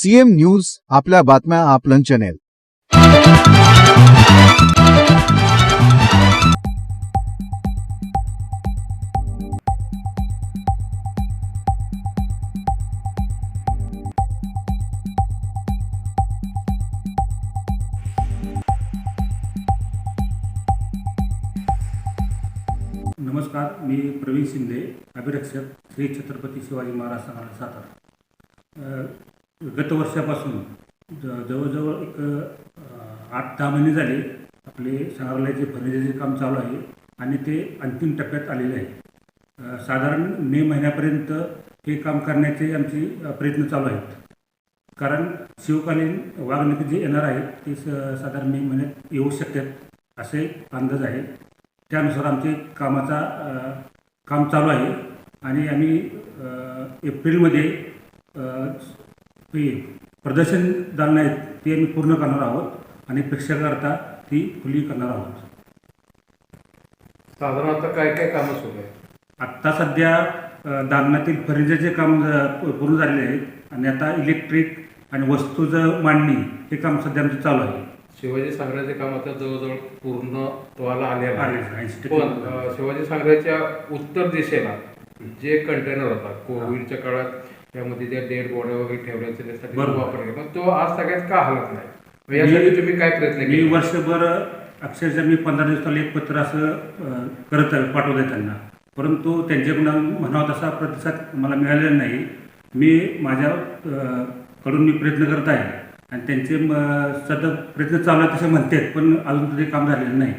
CM news आपल्या बातम्या आपलं चॅनेल. नमस्कार मी प्रवीण शिंदे अभिरक्षक श्री छत्रपती शिवाजी महाराज संग्रहालय सातारा. गत वर्षापासून ज जवळजवळ एक आठ दहा महिने झाले आपले संग्रहालयाचे फर्निचरचे काम चालू आहे आणि ते अंतिम टप्प्यात आलेले आहे. साधारण मे महिन्यापर्यंत हे काम करण्याचे आमचे प्रयत्न चालू आहेत. कारण शिवकालीन वाघनखे जे येणार आहेत ते स साधारण मे महिन्यात येऊ शकतात असे अंदाज आहे. त्यानुसार आमचे कामाचा काम चालू आहे आणि आम्ही एप्रिलमध्ये अ, हे प्रदर्शन दालनं आहेत ते आम्ही पूर्ण करणार आहोत आणि प्रेक्षकाकरता ती खुली करणार आहोत. साधारण आता काय काय कामं सुरू आहे आत्ता सध्या अ, दालनातील फर्निचरचे काम ज- पूर्ण झालेले आहे आणि आता इलेक्ट्रिक आणि वस्तूचं मांडणी हे काम सध्या आमचं चालू आहे. शिवाजी संग्रहाचे काम आता जवळजवळ पूर्ण आलेलं आलेलं आहे. आहे. 80% पण अं, शिवाजी संग्रहाच्या उत्तर दिशेला जे कंटेनर होता कोविडच्या काळात त्यामध्ये ज्या डेड बॉडी वगैरे ठेवल्याचे त्यासाठी वापरले पण तो आज सगळ्यात का हलत नाही? यासाठी तुम्ही काय प्रयत्न मी केले? वर्षभर अक्षरशः मी पंधरा दिवसाला एक पत्र असं करत पाठवलंय त्यांना. परंतु त्यांच्याकडून म्हणावा तसा प्रतिसाद मला मिळालेला नाही. मी माझ्या कडून मी प्रयत्न करत आहे. आणि त्यांचे म- सतत प्रयत्न चालू आहे तसे म्हणतात पण अजून तरी काम झालेलं नाही.